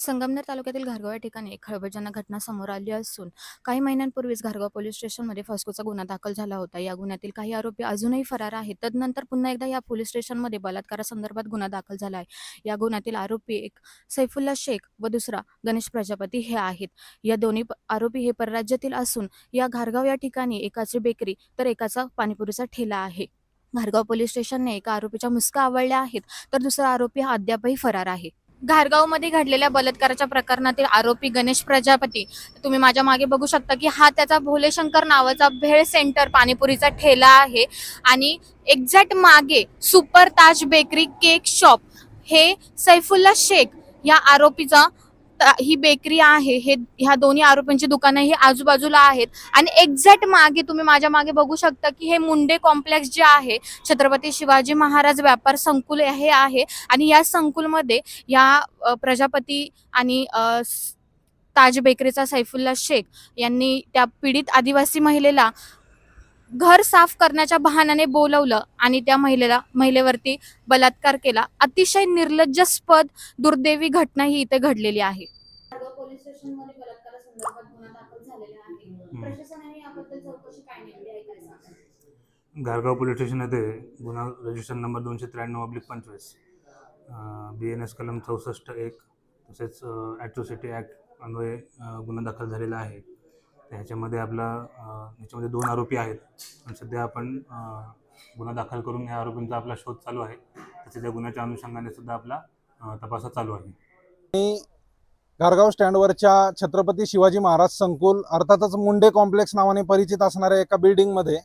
संगमनेर तालुक्यातील घारगाव या ठिकाणी एक खळबळजनक घटना समोर आली असून काही महिन्यांपूर्वीच घारगाव पोलीस स्टेशनमध्ये फसकोचा गुन्हा दाखल झाला होता. या गुन्ह्यातील काही आरोपी अजूनही फरार आहेत. तदनंतर पुन्हा एकदा या पोलीस स्टेशनमध्ये बलात्कारासंदर्भात गुन्हा दाखल झाला आहे या गुन्ह्यातील आरोपी एक सैफुल्ला शेख व दुसरा गणेश प्रजापती हे आहेत. या दोन्ही आरोपी हे परराज्यातील असून या घारगाव या ठिकाणी एकाची बेकरी तर एकाचा पाणीपुरीचा ठेला आहे. घारगाव पोलीस स्टेशनने एका आरोपीच्या मुसका आवळल्या आहेत तर दुसरा आरोपी हा अद्यापही फरार आहे. घारगावमध्ये घडलेल्या बलात्काराच्या प्रकरणातील आरोपी गणेश प्रजापती. तुम्ही माझ्या मागे बघू शकता की हा त्याचा भोलेशंकर नावाचा भेळ सेंटर पाणीपुरीचा ठेला आहे. आणि एक्झॅक्ट मागे super Taj bakery cake shop हे सैफुल्ला शेख या आरोपीचा ही बेकरी आहे हे ह्या दोन्ही आरोपींची दुकानं ही आजूबाजूला आहेत. आणि एक्झॅक्ट मागे तुम्ही माझ्या मागे बघू शकता की हे मुंडे कॉम्प्लेक्स जे आहे छत्रपती शिवाजी महाराज व्यापार संकुल हे आहे. आणि या संकुलमध्ये या प्रजापती आणि ताज बेकरीचा सैफुल्ला शेख यांनी त्या पीडित आदिवासी महिलेला घर साफ करण्याच्या बहाण्याने बोलवलं आणि त्या महिलेला महिलेवरती बलात्कार केला. अतिशय निर्लज्जस्पद दुर्दैवी घटना ही इथे घडलेली आहे. पोलीस स्टेशनमध्ये बलात्कारासंदर्भात गुन्हा दाखल झालेला आहे. प्रशासनाने याबद्दल चौकशी काय नेमली आहे काय सांगा घारगाव पोलीस स्टेशन येथे गुन्हा रजिस्टर नंबर दोनशे त्र्याण्णव अब्लिक पंचवीस बी एन एस कलम चौसष्ट एक तसेच ॲट्रोसिटी ॲक्ट अन्वये गुन्हा दाखल झालेला आहे. तर ह्याच्यामध्ये आपला ह्याच्यामध्ये याच्यामध्ये दोन आरोपी आहेत. पण सध्या आपण गुन्हा दाखल करून या आरोपींचा आपला शोध चालू आहे. तसेच या गुन्ह्याच्या अनुषंगाने सुद्धा आपला तपास चालू आहे. घारगाव स्टँडवरच्या छत्रपती शिवाजी महाराज संकुल अर्थातच मुंडे कॉम्प्लेक्स नावाने परिचित असणाऱ्या एका बिल्डिंगमध्ये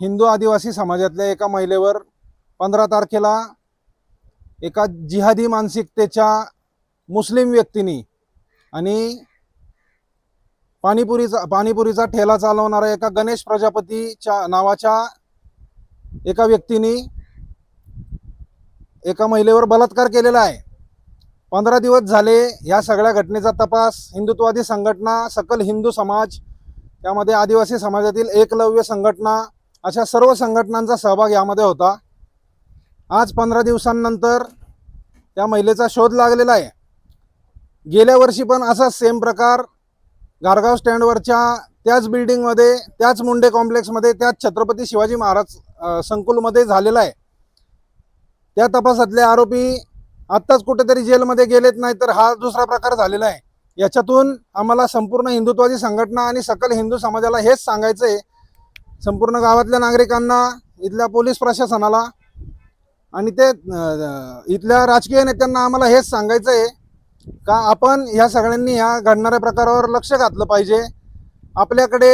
हिंदू आदिवासी समाजातल्या एका महिलेवर पंधरा तारखेला एका जिहादी मानसिकतेच्या मुस्लिम व्यक्तीनी आणि पाणीपुरीचा पाणीपुरीचा ठेला चालवणाऱ्या एका गणेश प्रजापतीच्या नावाच्या एका व्यक्तीने एका महिलेवर बलात्कार केलेला आहे. पंधरा दिवस झाले या सगळ्या घटनेचा तपास हिंदुत्वादी संघटना सकल हिंदू समाज त्यामध्ये आदिवासी समाजातील एकलव्य संघटना अशा सर्व संघटनांचा सहभाग यामध्ये होता. आज पंधरा दिवसांनंतर त्या महिलेचा शोध लागलेला आहे. गेल्या वर्षी पण असाच सेम प्रकार गारगाव स्टँडवरच्या त्याच बिल्डिंगमध्ये त्याच मुंडे कॉम्प्लेक्समध्ये त्याच छत्रपती शिवाजी महाराज संकुलमध्ये झालेला आहे. त्या तपासातले आरोपी आत्ताच कुठेतरी जेलमध्ये गेलेत नाही तर हा दुसरा प्रकार झालेला आहे. याच्यातून आम्हाला संपूर्ण हिंदुत्वादी संघटना आणि सकल हिंदू समाजाला हेच सांगायचं आहे. संपूर्ण गावातल्या नागरिकांना इथल्या पोलीस प्रशासनाला आणि ते इथल्या राजकीय नेत्यांना आम्हाला हेच सांगायचं आहे का आपण ह्या सगळ्यांनी ह्या घडणाऱ्या प्रकारावर लक्ष घातलं पाहिजे. आपल्याकडे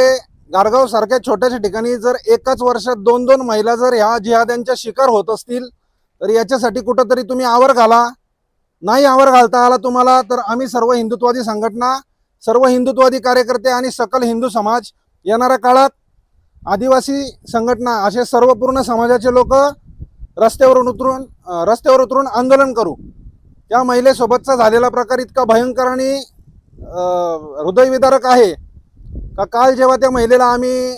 गारगाव सारख्या छोट्याशा ठिकाणी जर एकाच वर्षात दोन दोन महिला जर ह्या जिहाद्यांच्या शिकार होत असतील तर याच्यासाठी कुठंतरी तुम्ही आवर घाला. नाही आवर घालता आला तुम्हाला तर आम्ही सर्व हिंदुत्वादी संघटना सर्व हिंदुत्वादी कार्यकर्ते आणि सकल हिंदू समाज येणाऱ्या काळात आदिवासी संघटना असे सर्व पूर्ण समाजाचे लोक रस्त्यावरून उतरून रस्त्यावर उतरून आंदोलन करू. त्या महिलेसोबतचा झालेला प्रकार इतका भयंकर आणि हृदयविदारक आहे. का काल जेव्हा त्या महिलेला आम्ही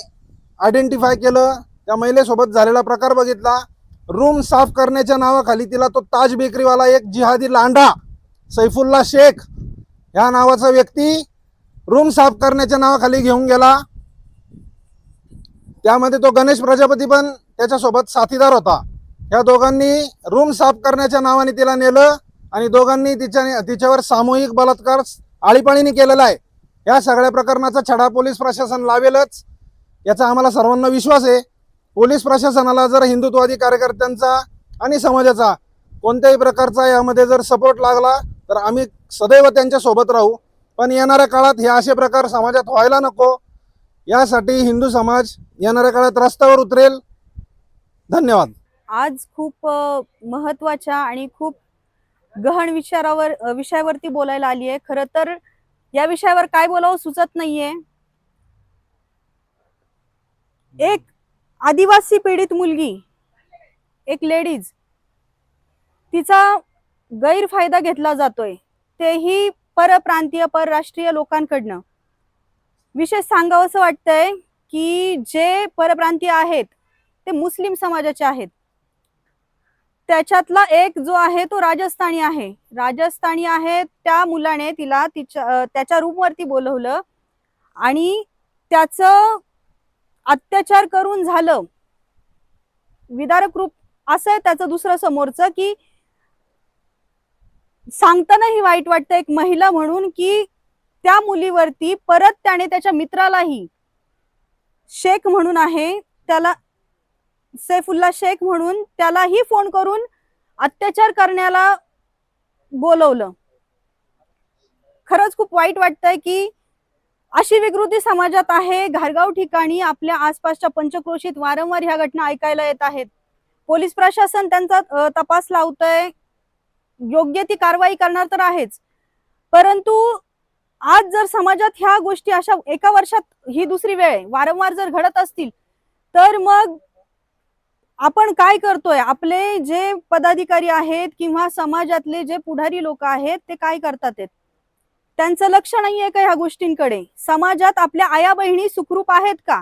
आयडेंटिफाय केलं त्या महिलेसोबत झालेला प्रकार बघितला. रूम साफ करण्याच्या नावाखाली तिला तो ताज बेकरीवाला एक जिहादी लांडा सैफुल्ला शेख ह्या नावाचा व्यक्ती रूम साफ करण्याच्या नावाखाली घेऊन गेला. त्यामध्ये तो गणेश प्रजापती पण त्याच्यासोबत साथीदार होता. या दोघांनी रूम साफ करण्याच्या नावाने तिला नेलं. आणि दोघांनी तिच्या तिच्यावर सामूहिक बलात्कार आळीपाळीने केलेला आहे. या सगळ्या प्रकरणाचा छडा पोलीस प्रशासन लावेलच. याचा आम्हाला सर्वांना विश्वास आहे. पोलीस प्रशासनाला जर हिंदुत्वादी कार्यकर्त्यांचा आणि समाजाचा कोणत्याही प्रकारचा यामध्ये जर सपोर्ट लागला तर आम्ही सदैव त्यांच्यासोबत राहू. पण येणाऱ्या काळात हे असे प्रकार समाजात व्हायला नको. यासाठी हिंदू समाज येणाऱ्या काळात रस्त्यावर उतरेल. धन्यवाद. आज खूप महत्त्वाच्या आणि खूप गहन विचारावर विषयावरती बोलायला आली आहे. खरं तर या विषयावर काय बोलावं सुचत नाहीये. एक आदिवासी पीडित मुलगी एक लेडीज तिचा गैरफायदा घेतला जातोय. तेही परप्रांतीय परराष्ट्रीय लोकांकडनं. विशेष सांगावं असं वाटतंय की जे परप्रांतीय आहेत ते मुस्लिम समाजाचे आहेत. त्याच्यातला एक जो आहे तो राजस्थानी आहे. राजस्थानी आहे त्या मुलाने तिला तिच्या त्याच्या रूमवरती बोलवलं आणि त्याचं अत्याचार करून झालं. विदारक रूप असं आहे त्याचं दुसरं समोरचं की सांगतानाही वाईट वाटतं एक महिला म्हणून की त्या मुलीवरती परत त्याने त्याच्या मित्रालाही शेख म्हणून आहे त्याला सैफुल्ला शेख म्हणून त्यालाही फोन करून अत्याचार करण्याला बोलवलं. खरंच खूप वाईट वाटतंय की अशी विकृती समाजात आहे. घारगाव ठिकाणी आपल्या आसपासच्या पंचक्रोशीत वारंवार ह्या घटना ऐकायला येत आहेत. पोलीस प्रशासन त्यांचा तपास लावतंय. योग्य ती कारवाई करणार तर आहेच. परंतु आज जर समाजात ह्या गोष्टी अशा एका वर्षात ही दुसरी वेळ आहे वारंवार जर घडत असतील तर मग आपण काय करतोय? आपले जे पदाधिकारी आहेत किंवा समाजातले जे पुढारी लोक आहेत ते काय करतात त्यांचं लक्ष नाहीये का ह्या गोष्टींकडे? समाजात आपल्या आया बहिणी सुखरूप आहेत का?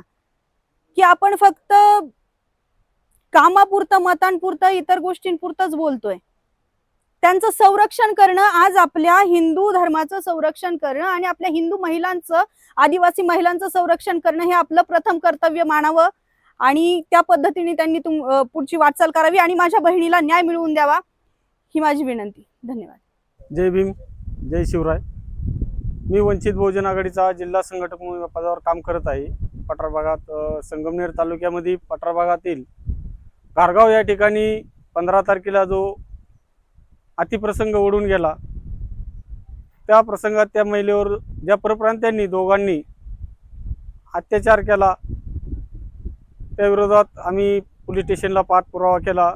की आपण फक्त कामापुरतं मतांपुरतं इतर गोष्टींपुरतंच बोलतोय? त्यांचं संरक्षण करणं आज आपल्या हिंदू धर्माचं संरक्षण करणं आणि आपल्या हिंदू महिलांचं आदिवासी महिलांचं संरक्षण करणं हे आपलं प्रथम कर्तव्य मानावं. आणि त्या पद्धतीने त्यांनी तुम पुढची वाटचाल करावी आणि माझ्या बहिणीला न्याय मिळवून द्यावा ही माझी विनंती. धन्यवाद. जय भीम जय शिवराय. मी वंचित बहुजन आघाडीचा जिल्हा संघटक म्हणून पदावर काम करत आहे. पठार भागात संगमनेर तालुक्यामध्ये पठार भागातील गारगाव या ठिकाणी पंधरा तारखेला जो अतिप्रसंग ओढून गेला त्या प्रसंगात त्या महिलेवर ज्या परप्रांत्यांनी दोघांनी अत्याचार केला त्या विरोधात आम्ही पोलीस स्टेशनला पाठपुरावा केला.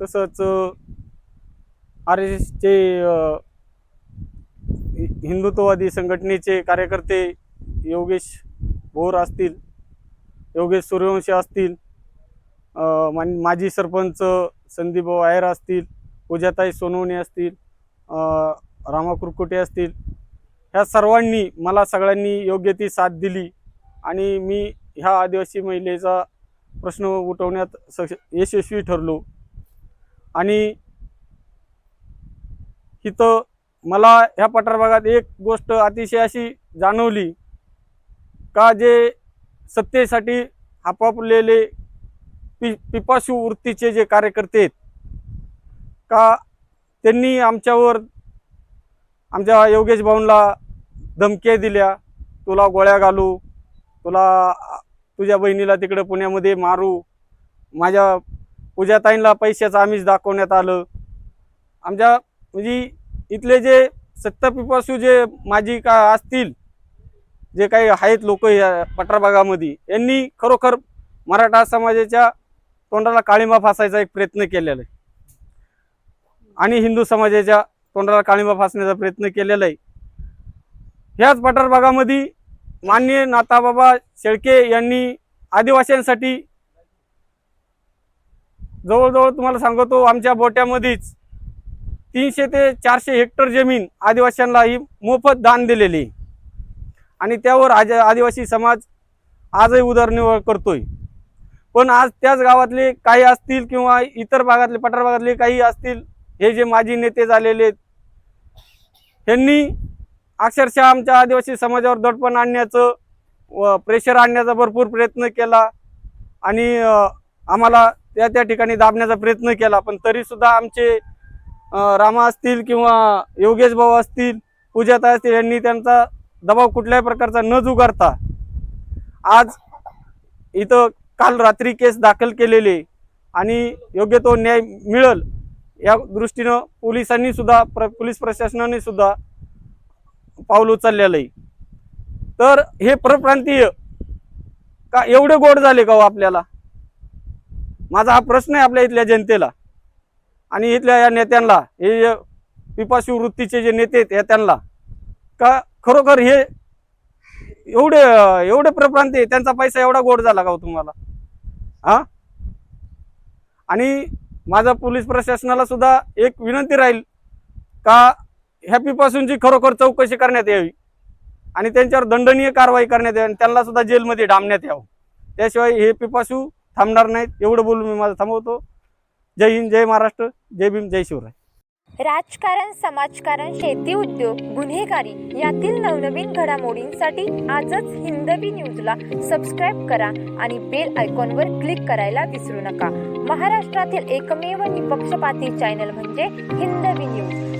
तसंच आर एस एसचे हिंदुत्ववादी संघटनेचे कार्यकर्ते योगेश भोर असतील योगेश सूर्यवंशी असतील मान- माजी सरपंच संदीपभाऊ आयर असतील पूजाताई सोनवणे असतील रामा कुरकुटे असतील. ह्या सर्वांनी मला सगळ्यांनी योग्य ती साथ दिली आणि मी ह्या आदिवासी महिलेचा प्रश्न उठवण्यात सक्ष यशस्वी ठरलो. आणि इथं मला ह्या पठार भागात एक गोष्ट अतिशय अशी जाणवली का जे सत्तेसाठी हापापलेले पि पिपाशू वृत्तीचे जे कार्यकर्ते आहेत का त्यांनी आमच्यावर आमच्या योगेश भाऊनला धमक्या दिल्या तुला गोळ्या घालू तुला तुझ्या बहिणीला तिकडं पुण्यामध्ये मारू. माझ्या पूजाताईंना पैशाचं आमिष दाखवण्यात आलं. आमच्या म्हणजे इथले जे सत्तापिपासू जे माझी का असतील जे काही आहेत लोक या पठार भागामध्ये यांनी खरोखर मराठा समाजाच्या तोंडाला काळिंबा फासायचा एक प्रयत्न केलेला आहे. आणि हिंदू समाजाच्या तोंडाला काळिंबा फासण्याचा प्रयत्न केलेला आहे. ह्याच पठार माननीय नाताबाबा शेळके यांनी आदिवासींसाठी जवळजवळ तुम्हाला सांगतो आमच्या बोट्यामध्येच तीनशे ते चारशे हेक्टर जमीन आदिवासींना ही मोफत दान दिलेली आहे. आणि त्यावर आज आदिवासी समाज आजही उदरनिर्वाह करतोय पण आज त्याच गावातले काही असतील किंवा इतर भागातले पठार भागातले काही असतील हे जे माजी नेते झालेले आहेत ह्यांनी अक्षरशः आमच्या आदिवासी समाजावर दडपण आणण्याचं व प्रेशर आणण्याचा भरपूर प्रयत्न केला आणि आम्हाला त्या त्या ठिकाणी दाबण्याचा प्रयत्न केला. पण तरीसुद्धा आमचे रामा असतील किंवा योगेश भाऊ असतील पूजाता असतील यांनी त्यांचा दबाव कुठल्याही प्रकारचा न जुगारता आज इथं काल रात्री केस दाखल केलेले आणि योग्य तो न्याय मिळल या दृष्टीनं पोलिसांनी सुद्धा प्र पोलीस प्रशासनाने सुद्धा पाऊल उचललेलं आहे. तर हे परप्रांतीय का एवढे गोड झाले का हो आपल्याला? माझा हा प्रश्न आहे आपल्या इथल्या जनतेला. आणि इथल्या या नेत्यांना हे पिपाशी वृत्तीचे जे नेते आहेत या त्यांना. का खरोखर हे एवढे एवढे प्रप्रांती त्यांचा पैसा एवढा गोड झाला का हो तुम्हाला? हा? आणि माझा पोलीस प्रशासनाला सुद्धा एक विनंती राहील का ह्या पिपासूनची खरोखर चौकशी करण्यात यावी आणि त्यांच्यावर दंडनीय कारवाई करण्यात यावी आणि त्यांना सुद्धा जेलमध्ये डांबण्यात यावं. त्याशिवाय हे पिपासू थांबणार नाहीत. एवढं बोलून मी माझं थांबवतो. जय हिंद जय महाराष्ट्र जय भीम जय शिवराय. राजकारण समाजकारण शेती उद्योग गुन्हेगारी यातील नवनवीन घडामोडींसाठी आजच हिंदवी न्यूजला सबस्क्राईब करा आणि बेल आयकॉनवर क्लिक करायला विसरू नका. महाराष्ट्रातील एकमेव निपक्षपाती चॅनल म्हणजे हिंदवी न्यूज.